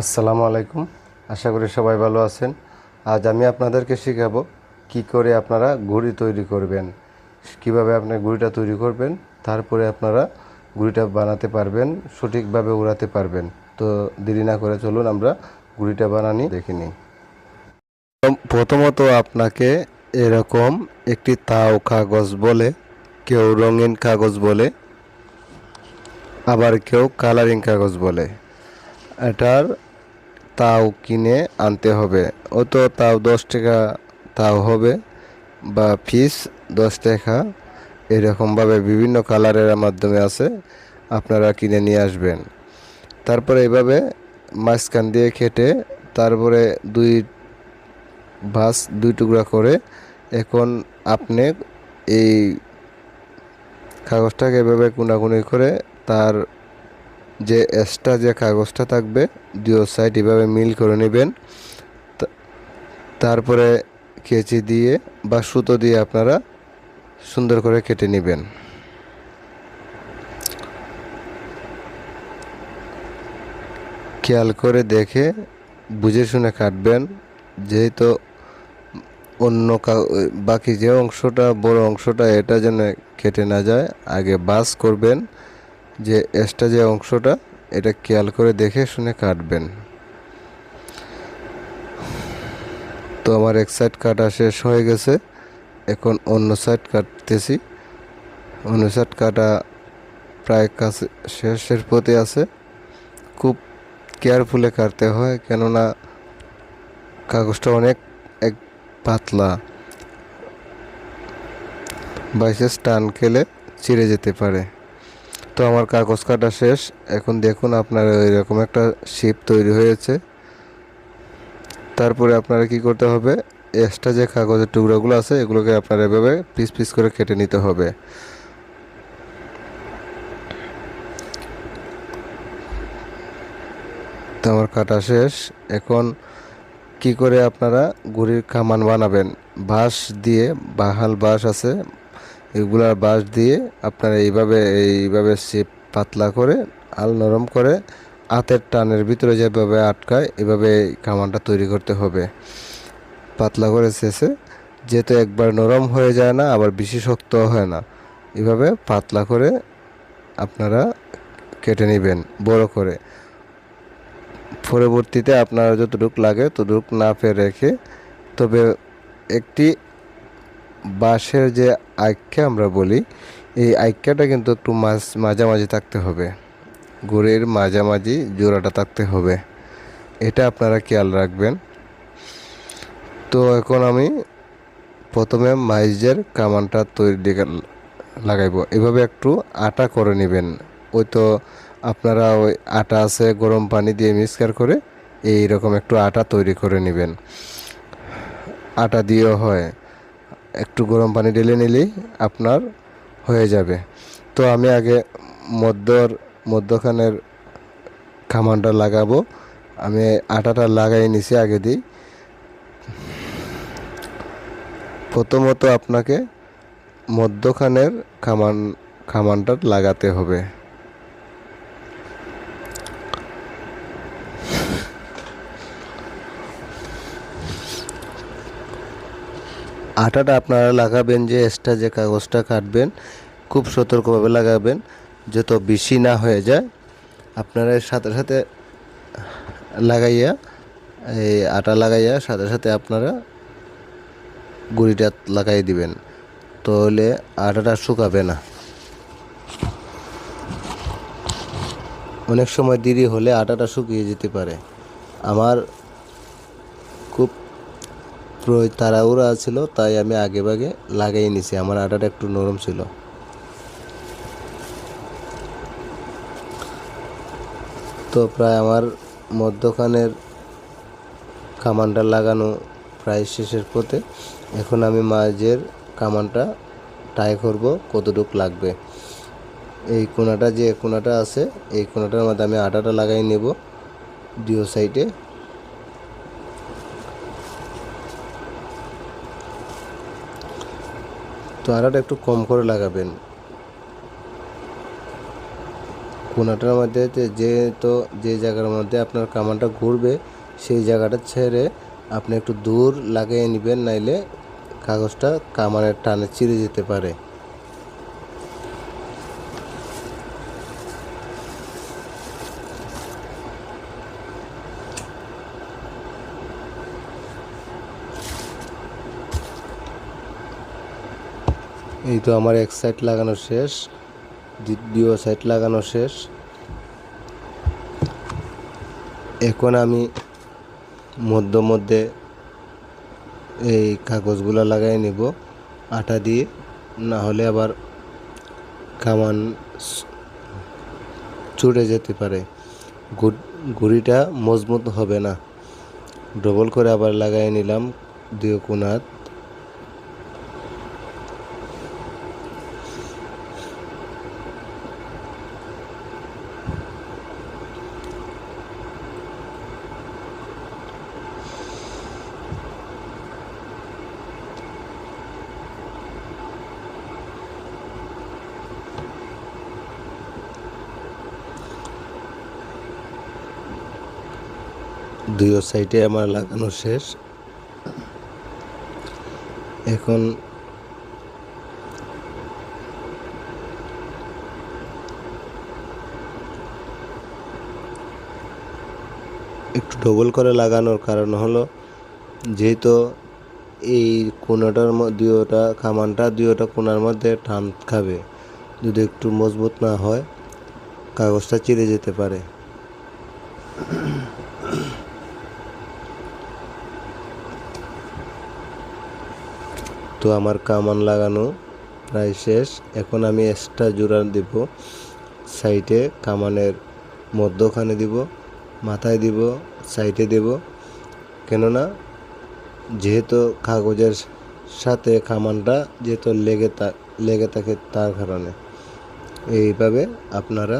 আসসালামু আলাইকুম। আশা করি সবাই ভালো আছেন। আজ আমি আপনাদেরকে শেখাবো কি করে আপনারা ঘুড়ি তৈরি করবেন। কীভাবে আপনি ঘুড়িটা তৈরি করবেন, তারপরে আপনারা ঘুড়িটা বানাতে পারবেন, সঠিকভাবে উড়াতে পারবেন। তো দেরি না করে চলুন আমরা ঘুড়িটা বানানি, দেখে নিই। প্রথমত আপনাকে এরকম একটি তাও কাগজ বলে, কেউ রঙিন কাগজ বলে, আবার কেউ কালারিং কাগজ বলে। এটার তাও কিনে আনতে হবে। অত তাও দশ টাকা তাও হবে বা ফিস দশ টাকা। এরকমভাবে বিভিন্ন কালারের মাধ্যমে আছে, আপনারা কিনে নিয়ে আসবেন। তারপরে এইভাবে মাঝখান দিয়ে খেটে তারপরে দুই ভাঁজ, দুই টুকরা করে এখন আপনি এই কাগজটাকে এভাবে কুনাকুনি করে তার যে এক্সট্রা যে কাগজটা থাকবে দুই সাইড এভাবে মিল করে নেবেন। তারপরে কেচি দিয়ে বা সুতো দিয়ে আপনারা সুন্দর করে কেটে নেবেন। খেয়াল করে দেখে, বুঝে শুনে কাটবেন। যেহেতু অন্য বাকি যে অংশটা, বড় অংশটা, এটা যেন কেটে না যায়, আগে বাস করবেন। যে এক্সট্রা যে অংশটা, এটা খেয়াল করে দেখে শুনে কাটবেন। তো আমার এক সাইড কাটা শেষ হয়ে গেছে, এখন অন্য সাইড কাটতেছি। অন্য সাইড কাটা প্রায় কাছে শেষের পথে আছে। খুব কেয়ারফুলে কাটতে হয়, কেননা কাগজটা অনেক এক পাতলা। বাইসেস টান খেলে চিড়ে যেতে পারে। তো আমার কাগজ কাটা শেষ। এখন দেখুন আপনার এরকম একটা শিপ তৈরি হয়েছে। তারপরে আপনারা কি করতে হবে এক্সট্রা যে কাগজের টুকরোগুলো আছে, এগুলোকে আপনারা এভাবে পিস পিস করে কেটে নিতে হবে। তো আমার কাটা শেষ। এখন কি করে আপনারা গুড়ির কামান বানাবেন? বাঁশ দিয়ে বাহাল বাঁশ আছে এগুলার বাঁশ দিয়ে আপনারা এইভাবে এইভাবে শেপ পাতলা করে, আল নরম করে হাতের টানের ভিতরে যেভাবে আটকায়, এভাবে কামানটা তৈরি করতে হবে। পাতলা করে শেষে যেহেতু একবার নরম হয়ে যায় না, আবার বেশি শক্ত হয় না, এভাবে পাতলা করে আপনারা কেটে নেবেন, বড় করে। পরবর্তীতে আপনারা যতটুক লাগে ততটুক না নাপে রেখে, তবে একটি বাঁশের যে আইক্যা আমরা বলি, এই আইক্যাটা কিন্তু একটু মাঝ, মাঝামাঝি থাকতে হবে। গুড়ের মাঝামাঝি জোড়াটা থাকতে হবে। এটা আপনারা খেয়াল রাখবেন। তো এখন আমি প্রথমে মাইজের কামানটা তৈরি লাগাইবো। এভাবে একটু আটা করে নেবেন। ওই তো আপনারা ওই আটা আছে গরম পানি দিয়ে মিক্সকার করে এই রকম একটু আটা তৈরি করে নেবেন। আটা দিয়েও হয়। একটু গরম পানি ঢেলে নিলেই আপনার হয়ে যাবে। তো আমি আগে মধ্যর মধ্যখানের খামানটা লাগাবো। আমি আটাটা লাগাই নিছি আগে দিই প্রথমত আপনাকে মধ্যখানের খামান খামানটা লাগাতে হবে। আটাটা আপনারা লাগাবেন যে এক্সট্রা যে কাগজটা কাটবেন, খুব সতর্কভাবে লাগাবেন, যত বেশি না হয়ে যায়। আপনারা সাথে সাথে লাগাইয়া, এই আটা লাগাইয়া সাথে সাথে আপনারা গুঁড়িটা লাগাই দিবেন। তাহলে আটাটা শুকাবে না। অনেক সময় দেরি হলে আটাটা শুকিয়ে যেতে পারে। আমার প্রয় তাড়াহুড়া ছিল, তাই আমি আগে ভাগে লাগাই নিছি। আমার আটাটা একটু নরম ছিল। তো প্রায় আমার মধ্যখানের কামানটা লাগানো প্রায় শেষের পথে এখন আমি মাঝের কামানটা ট্রাই করব কতটুক লাগবে। এই কোনাটা যে কোনাটা আছে, এই কোনাটার মধ্যে আমি আটাটা লাগাই নেব। দুই সাইডে তো আড়াটা একটু কম করে লাগাবেন। কোনাটার মধ্যে যে- তো যে জায়গার মধ্যে আপনার কামানটা ঘুরবে, সেই জায়গাটা ছেড়ে আপনি একটু দূর লাগিয়ে নেবেন, নাইলে কাগজটা কামানের টানে চিড়ে যেতে পারে। এই তো আমার এক সাইড লাগানো শেষ, দ্বিতীয় সাইড লাগানো শেষ। এখন আমি মধ্য মধ্যে এই কাগজগুলো লাগাই নিব, আটা দিয়ে, না হলে আবার কামান চুড়ে যেতে পারে। গুড়িটা মজবুত হবে না। ডবল করে আবার লাগাই নিলাম, দুই কোনাত দুই সাইডে আমার লাগানো শেষ। এখন একটু ডবল করে লাগানোর কারণ হলো, যেহেতু এই কোনাটার মধ্যে দুইটা কামানটা দুইটা কোনার মধ্যে টান খাবে। যদি একটু মজবুত না হয়, কাগজটা চিরে যেতে পারে। তো আমার কামান লাগানো প্রায় শেষ, এখন আমি এক্সট্রা জোড়া দিব। সাইডে কামানের মধ্যখানে দিব, মাথায় দিব সাইডে দেব। কেননা যেহেতু কাগজের সাথে কামানটা যেহেতু লেগে লেগে থাকে তার কারণে। এইভাবে আপনারা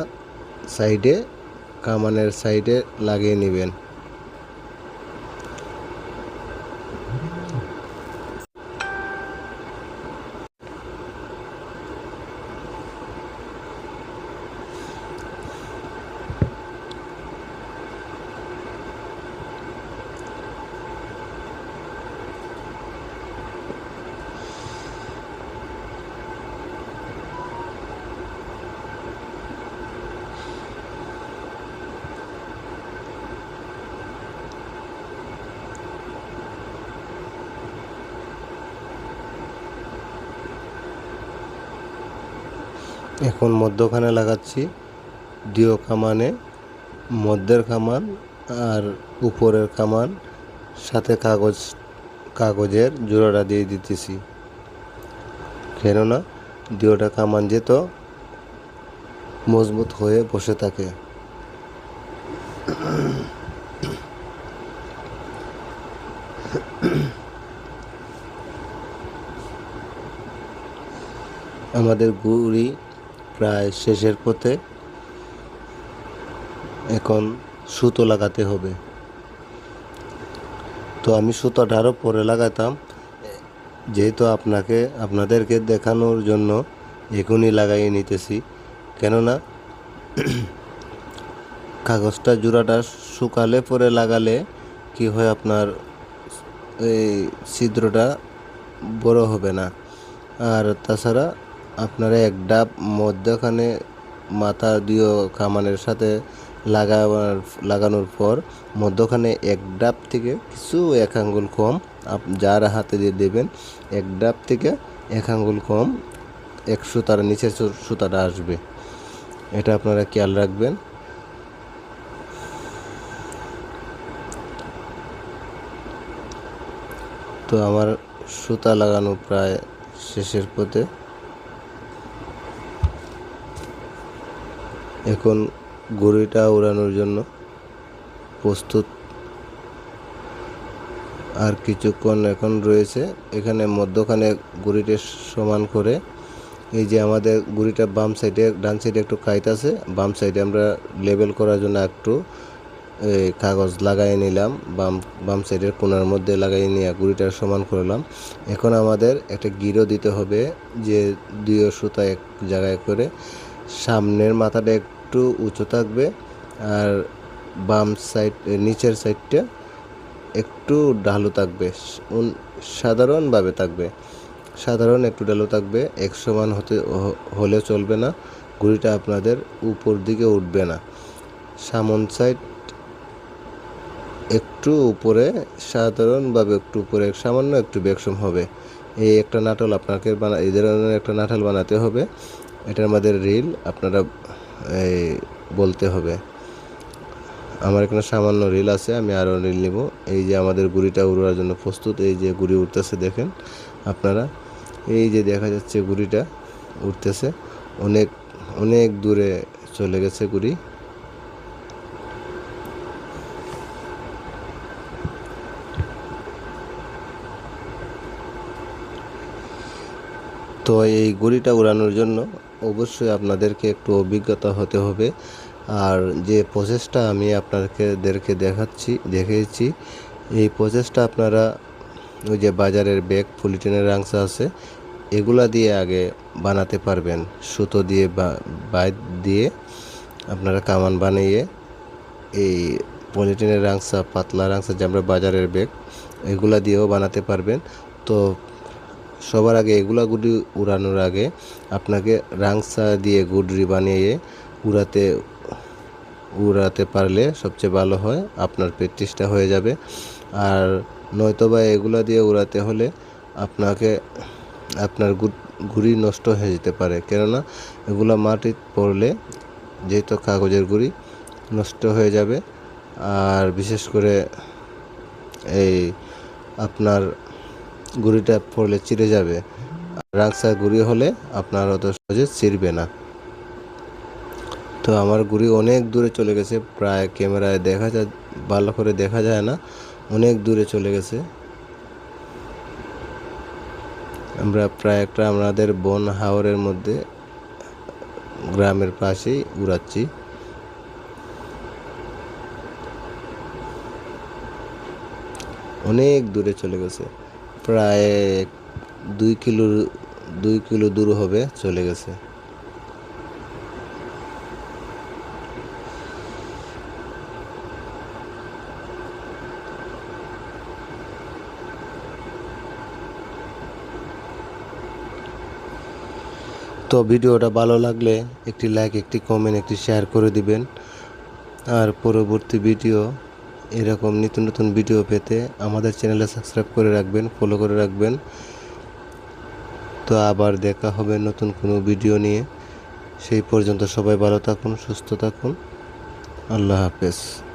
সাইডে কামানের সাইডে লাগিয়ে নেবেন। এখন মধ্যখানে লাগাচ্ছি, দিও কামানে মধ্যের কামান আর উপরের কামান সাথে কাগজ, কাগজের জোড়াটা দিয়ে দিতেছি। কেননা দিওটা কামান যেত, মজবুত হয়ে বসে থাকে। আমাদের গুড়ি প্রায় শেষের পথে এখন সুতো লাগাতে হবে। তো আমি সুতোটা আরও পরে লাগাতাম। যেহেতু আপনাকে, আপনাদেরকে দেখানোর জন্য এখনই লাগাইয়ে নিতেছি। কেননা কাগজটা জোড়াটা শুকালে পরে লাগালে কি হয় আপনার এই ছিদ্রটা বড় হবে না। আর তাছাড়া আপনারা এক ডাব মধ্যখানে মাথা দিয়েও কামানের সাথে লাগাবার লাগানোর পর মধ্যখানে এক ডাব থেকে কিছু এক আঙ্গুল কম আপ যার হাতে দিয়ে দেবেন এক ডাব থেকে এক আঙ্গুল কম এক সুতার নিচের সুতাটা আসবে। এটা আপনারা খেয়াল রাখবেন। তো আমার সুতা লাগানো প্রায় শেষের পথে। এখন গড়িটা উড়ানোর জন্য প্রস্তুত। আর কিছুক্ষণ এখন রয়েছে। এখানে মধ্যখানে গুড়িটা সমান করে এই যে আমাদের গুড়িটা বাম সাইডে, ডান সাইডে একটু কাইট আছে, বাম সাইডে আমরা লেবেল করার জন্য একটু এই কাগজ লাগাই নিলাম, বাম বাম সাইডের কোনার মধ্যে লাগাই নিয়ে গুড়িটা সমান করলাম এখন আমাদের একটা গিরো দিতে হবে যে দুই সুতা এক জায়গায় করে। সামনের মাথাটা একটু উঁচু থাকবে আর বাম সাইড নিচের সাইডটা একটু ঢালু থাকবে সাধারণভাবে থাকবে। সাধারণ একটু ঢালু থাকবে এক সমান হতে হলে চলবে না, ঘুড়িটা আপনাদের উপর দিকে উঠবে না। সামন সাইড একটু উপরে, সাধারণভাবে একটু উপরে, সামান্য একটু বেকসম হবে। এই একটা নাটল আপনাকে বানা, এই ধরনের একটা নাটাল বানাতে হবে। এটার মধ্যে রিল আপনারা এই বলতে হবে। আমার এখানে সামান্য রিল আছে, আমি আরও রিল নিব। এই যে আমাদের গুড়িটা উড়ার জন্য প্রস্তুত, এই যে গুড়ি উঠতেছে দেখেন আপনারা। এই যে দেখা যাচ্ছে গুড়িটা উঠতেছে অনেক অনেক দূরে চলে গেছে গুড়ি। তো এই গুড়িটা উড়ানোর জন্য অবশ্যই আপনাদেরকে একটু অভিজ্ঞতা হতে হবে। আর যে প্রসেসটা আমি আপনাদেরকে দেখাচ্ছি, দেখিয়েছি, এই প্রসেসটা আপনারা ওই যে বাজারের ব্যাগ, পলিটিনের রাংসা আছে, এগুলা দিয়ে আগে বানাতে পারবেন। সুতো দিয়ে বা দিয়ে আপনারা কামান বানিয়ে এই পলিটিনের রাংসা পাতলা রাংসা যে আমরা বাজারের ব্যাগ, এগুলা দিয়েও বানাতে পারবেন। তো সবার আগে এগুলা গুডি উড়ানোর আগে আপনাকে রাংসা দিয়ে গুডরি বানিয়ে উড়াতে উড়াতে পারলে সবচেয়ে ভালো হয়, আপনার প্র্যাকটিসটা হয়ে যাবে। আর নয়তোবা এগুলা দিয়ে উড়াতে হলে আপনাকে, আপনার গুড়ি নষ্ট হয়ে যেতে পারে। কেননা এগুলা মাটি পড়লে যেহেতু কাগজের গুড়ি নষ্ট হয়ে যাবে, আর বিশেষ করে এই আপনার গুড়িটা পড়লে চিড়ে যাবে। রাংসা গুড়ি হলে আপনার অত সহজে চিরবে না। তো আমার গুড়ি অনেক দূরে চলে গেছে, প্রায় ক্যামেরায় দেখা যায়, ভালো করে দেখা যায় না, অনেক দূরে চলে গেছে। আমরা প্রায় একটা আমাদের বন হাওরের মধ্যে, গ্রামের পাশেই উড়াচ্ছি। অনেক দূরে চলে গেছে। প্রায় দুই কিলো দুই কিলো দূর হবে, চলে গেছে। তো ভিডিওটা ভালো লাগলে একটি লাইক একটি কমেন্ট একটি শেয়ার করে দিবেন। আর পরবর্তী ভিডিও এরকম নিত্য নতুন ভিডিও পেতে আমাদের চ্যানেলে সাবস্ক্রাইব করে রাখবেন ফলো করে রাখবেন। তো আবার দেখা হবে নতুন কোনো ভিডিও নিয়ে। সেই পর্যন্ত সবাই ভালো থাকুন, সুস্থ থাকুন। আল্লাহ হাফেজ।